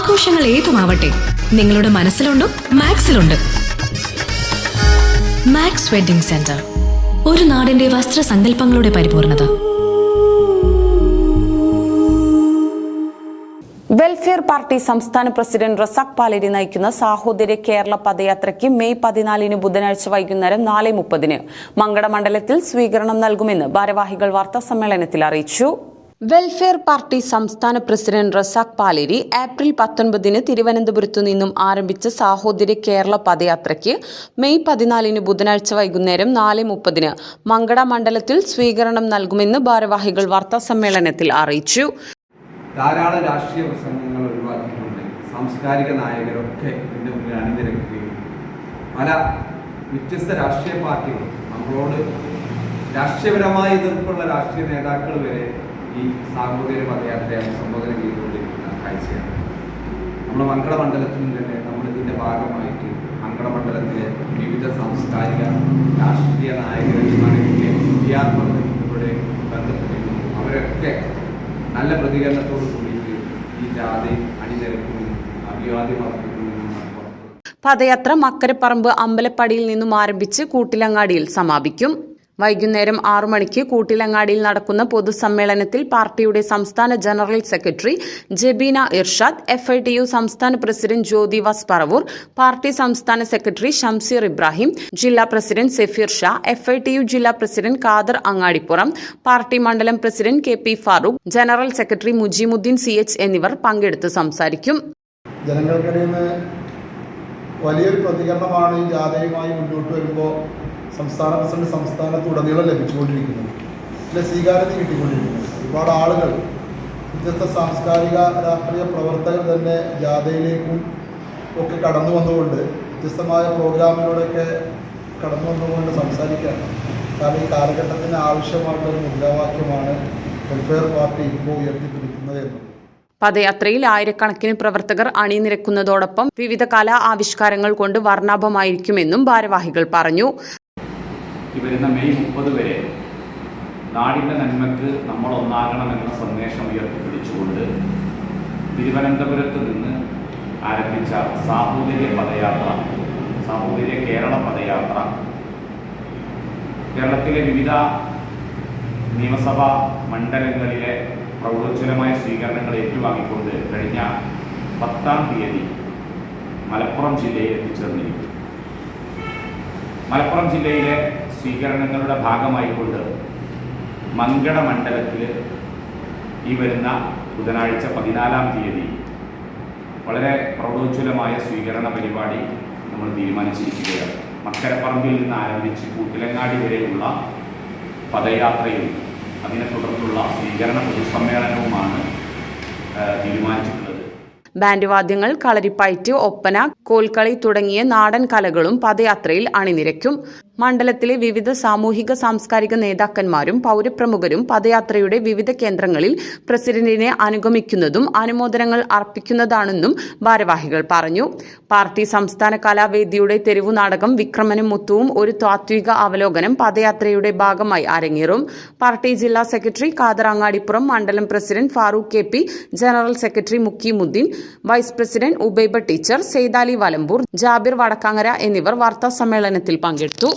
ആഘോഷങ്ങൾ ഏതുമാവട്ടെ നിങ്ങളുടെ മനസ്സിലുണ്ടോ മാക്സിലുണ്ട്. മാക്സ് വെഡിംഗ് സെന്റർ ഒരു നാടിന്റെ വസ്ത്രസങ്കല്പങ്ങളുടെ പരിപൂർണത. വെൽഫെയർ പാർട്ടി സംസ്ഥാന പ്രസിഡന്റ് റസാഖ് പാലേരി നയിക്കുന്ന സാഹോദര്യ കേരള പദയാത്രയ്ക്ക് മെയ് പതിനാലിന് ബുധനാഴ്ച വൈകുന്നേരം നാല് മുപ്പതിന് മങ്കട മണ്ഡലത്തിൽ സ്വീകരണം നൽകുമെന്ന് ഭാരവാഹികൾ വാർത്താ സമ്മേളനത്തിൽ അറിയിച്ചു. വെൽഫെയർ പാർട്ടി സംസ്ഥാന പ്രസിഡന്റ് റസാഖ് പാലേരി ഏപ്രിൽ പത്തൊൻപതിന് തിരുവനന്തപുരത്തു നിന്നും ആരംഭിച്ച സാഹോദര്യ കേരള പദയാത്രയ്ക്ക് മെയ് പതിനാലിന് ബുധനാഴ്ച വൈകുന്നേരം നാല് മുപ്പതിന് മങ്കട മണ്ഡലത്തിൽ സ്വീകരണം നൽകുമെന്ന് ഭാരവാഹികൾ വാർത്താ സമ്മേളനത്തിൽ അറിയിച്ചു. ധാരാളം രാഷ്ട്രീയ പ്രസംഗങ്ങൾ ഒഴിവാക്കിക്കൊണ്ട് സാംസ്കാരിക നായകരൊക്കെ ഇതിന്റെ മുന്നിൽ അണിനിരക്കുകയും പല വ്യത്യസ്ത രാഷ്ട്രീയ പാർട്ടികൾ നമ്മളോട് രാഷ്ട്രീയപരമായ എതിർപ്പുള്ള രാഷ്ട്രീയ നേതാക്കൾ വരെ ഈ സാഹോദര്യ പദയാത്രയെ അഭിസംബോധന ചെയ്തുകൊണ്ടിരിക്കുന്ന കാഴ്ചയാണ്. നമ്മുടെ മംഗള മണ്ഡലത്തിൽ തന്നെ നമ്മൾ ഇതിന്റെ ഭാഗമായിട്ട് മംഗള മണ്ഡലത്തിലെ വിവിധ സാംസ്കാരിക രാഷ്ട്രീയ നായകന്മാരൊക്കെ പി ആർ ബന്ധപ്പെട്ടിരുന്നു അവരൊക്കെ നല്ല പ്രതികരണത്തോട് കൂടിയിട്ട് ഈ ജാതി അണിനിരക്കുന്നു അഭിവാദ്യം പദയാത്ര മക്കരപ്പറമ്പ് അമ്പലപ്പടിയിൽ നിന്നും ആരംഭിച്ച് കൂട്ടിലങ്ങാടിയിൽ സമാപിക്കും. വൈകുന്നേരം ആറു മണിക്ക് കൂട്ടിലങ്ങാടിയിൽ നടക്കുന്ന പൊതുസമ്മേളനത്തിൽ പാർട്ടിയുടെ സംസ്ഥാന general secretary Jabeena Irshad F I T U സംസ്ഥാന പ്രസിഡന്റ് ജ്യോതിവാസ് പറവൂർ പാർട്ടി സംസ്ഥാന സെക്രട്ടറി ഷംസീർ ഇബ്രാഹിം ജില്ലാ president Safeer Shah F I T U ജില്ലാ പ്രസിഡന്റ് ഖാദർ അങ്ങാടിപ്പുറം പാർട്ടി മണ്ഡലം president K P Farooq general secretary Mujeemuddeen C H എന്നിവർ പങ്കെടുത്ത് സംസാരിക്കും. ജനങ്ങൾക്കിടയിൽ നിന്ന് വലിയൊരു പ്രതികരണമാണ് ഈ ജാഥയുമായി മുന്നോട്ട് വരുമ്പോൾ സംസ്ഥാന പ്രസിഡന്റ് സംസ്ഥാനത്തുടനീളം ലഭിച്ചുകൊണ്ടിരിക്കുന്നത് ഇതിലെ സ്വീകാര്യത കിട്ടിക്കൊണ്ടിരിക്കുന്നത് ഒരുപാട് ആളുകൾ വ്യത്യസ്ത സാംസ്കാരിക രാഷ്ട്രീയ പ്രവർത്തകർ തന്നെ ജാഥയിലേക്കും ഒക്കെ കടന്നു വന്നുകൊണ്ട് വ്യത്യസ്തമായ പ്രോഗ്രാമിലൂടെയൊക്കെ കടന്നു വന്നുകൊണ്ട് സംസാരിക്കാൻ കാരണം ഈ കാലഘട്ടത്തിന് ആവശ്യമായിട്ടുള്ള മുദ്രാവാക്യമാണ് വെൽഫെയർ പാർട്ടി ഇപ്പോൾ ഉയർത്തിപ്പിടിക്കുന്നത് എന്നുള്ളത് പദയാത്രയിൽ ആയിരക്കണക്കിന് പ്രവർത്തകർ അണിനിരക്കുന്നതോടൊപ്പം വിവിധ കലാ ആവിഷ്കാരങ്ങൾ കൊണ്ട് വർണാഭമായിരിക്കുമെന്നും ഭാരവാഹികൾ പറഞ്ഞു. ഈ വരുന്ന മെയ് മുപ്പത് വരെ നാടിന്റെ നന്മയ്ക്ക് നമ്മൾ ഒന്നാകണമെന്ന സന്ദേശം ഉയർത്തിപ്പിടിച്ചുകൊണ്ട് തിരുവനന്തപുരത്ത് നിന്ന് ആരംഭിച്ച സാഹോദര്യ പദയാത്ര സാഹോദര്യ കേരള പദയാത്ര. കേരളത്തിലെ വിവിധ നിയമസഭാ മണ്ഡലങ്ങളിലെ പ്രൗഢോജ്വലമായ സ്വീകരണങ്ങൾ ഏറ്റുവാങ്ങിക്കൊണ്ട് കഴിഞ്ഞ പത്താം തീയതി മലപ്പുറം ജില്ലയിൽ എത്തിച്ചേർന്നിരിക്കുന്നു. മലപ്പുറം ജില്ലയിലെ സ്വീകരണങ്ങളുടെ ഭാഗമായിക്കൊണ്ട് മങ്കട മണ്ഡലത്തിൽ ഈ വരുന്ന ബുധനാഴ്ച പതിനാലാം തീയതി വളരെ പ്രൗഢോജ്വലമായ സ്വീകരണ പരിപാടി നമ്മൾ തീരുമാനിച്ചിരിക്കുകയാണ്. മക്കരപ്പറമ്പിൽ നിന്ന് ആരംഭിച്ച് കൂട്ടിലങ്ങാടി വരെയുള്ള പദയാത്രയും അതിനെ തുടർന്നുള്ള സ്വീകരണ പൊതുസമ്മേളനവുമാണ് തീരുമാനിച്ചിട്ടുള്ളത്. ബാൻഡ് വാദ്യങ്ങൾ കളരിപ്പയറ്റ് ഒപ്പന കോൽക്കളി തുടങ്ങിയ നാടൻ കലകളും പദയാത്രയിൽ അണിനിരക്കും. മണ്ഡലത്തിലെ വിവിധ സാമൂഹിക സാംസ്കാരിക നേതാക്കന്മാരും പൗരപ്രമുഖരും പദയാത്രയുടെ വിവിധ കേന്ദ്രങ്ങളിൽ പ്രസിഡന്റിനെ അനുഗമിക്കുന്നതും അനുമോദനങ്ങൾ അർപ്പിക്കുന്നതാണെന്നും ഭാരവാഹികൾ പറഞ്ഞു. പാർട്ടി സംസ്ഥാന കലാവേദിയുടെ തെരുവു നാടകം വിക്രമനും മുത്തുവും ഒരു താത്വിക അവലോകനം പദയാത്രയുടെ ഭാഗമായി അരങ്ങേറും. പാർട്ടി ജില്ലാ സെക്രട്ടറി ഖാദർ അങ്ങാടിപ്പുറം മണ്ഡലം president Farooq K general secretary Mukeemuddeen vice president Ubaiba teacher Saithali Valamboor Jabir Vadakkangara എന്നിവർ വാർത്താ സമ്മേളനത്തിൽ പങ്കെടുത്തു.